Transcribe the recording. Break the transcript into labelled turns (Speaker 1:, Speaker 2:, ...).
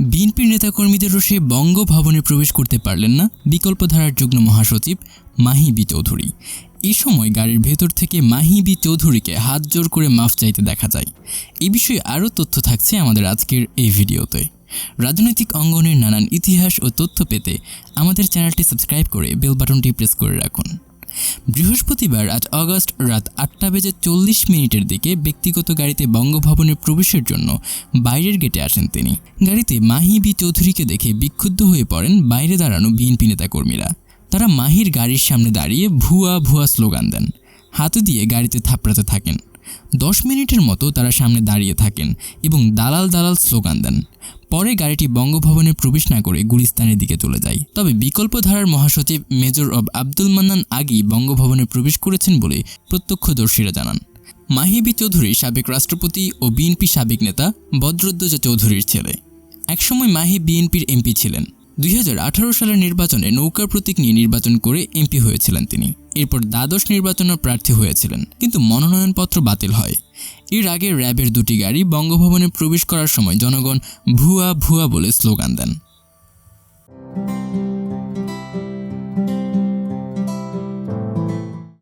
Speaker 1: বিএনপির নেতাকর্মীদের রোষে বঙ্গভবনে প্রবেশ করতে পারলেন না বিকল্পধারার যুগ্ম মহাসচিব মাহি বি চৌধুরী। এই সময় গাড়ির ভেতর থেকে মাহি বি চৌধুরীকে হাত জোর করে মাফ চাইতে দেখা যায়। এ বিষয়ে আরও তথ্য থাকছে আমাদের আজকের এই ভিডিওতে। রাজনৈতিক অঙ্গনের নানান ইতিহাস ও তথ্য পেতে আমাদের চ্যানেলটি সাবস্ক্রাইব করে বেল বাটনটি প্রেস করে রাখুন। বৃহস্পতিবার আজ অগস্ট রাত আটটা বেজে চল্লিশ মিনিটের দিকে ব্যক্তিগত গাড়িতে বঙ্গভবনে প্রবেশের জন্য বাইরের গেটে আসেন তিনি। গাড়িতে মাহি বি চৌধুরীকে দেখে বিক্ষুব্ধ হয়ে পড়েন বাইরে দাঁড়ানো বিএনপি নেতাকর্মীরা। তারা মাহির গাড়ির সামনে দাঁড়িয়ে ভুয়া ভুয়া স্লোগান দেন। হাতে দিয়ে গাড়িতে থাপড়াতে থাকেন। দশ মিনিটের মতো তারা সামনে দাঁড়িয়ে থাকেন এবং দালাল দালাল স্লোগান দেন। পরে গাড়িটি বঙ্গভবনে প্রবেশ না করে গুলিস্তানের দিকে চলে যায়। তবে বিকল্প ধারার মহাসচিব মেজর অব আব্দুল মান্নান আগেই বঙ্গভবনে প্রবেশ করেছেন বলে প্রত্যক্ষদর্শীরা জানান। মাহিবি চৌধুরী সাবেক রাষ্ট্রপতি ও বিএনপি সাবেক নেতা বদরুদ্দোজা চৌধুরীর ছেলে। একসময় মাহি বিএনপির এমপি ছিলেন। দুই হাজার আঠারো সালের নির্বাচনে নৌকার প্রতীক নিয়ে নির্বাচন করে এমপি হয়েছিলেন তিনি। এরপর দ্বাদশ নির্বাচনের প্রার্থী হয়েছিলেন, কিন্তু মনোনয়নপত্র বাতিল হয়। এর আগে র্যাবের দুটি গাড়ি বঙ্গভবনে প্রবেশ করার সময় জনগণ ভুয়া ভুয়া বলে স্লোগান দেন।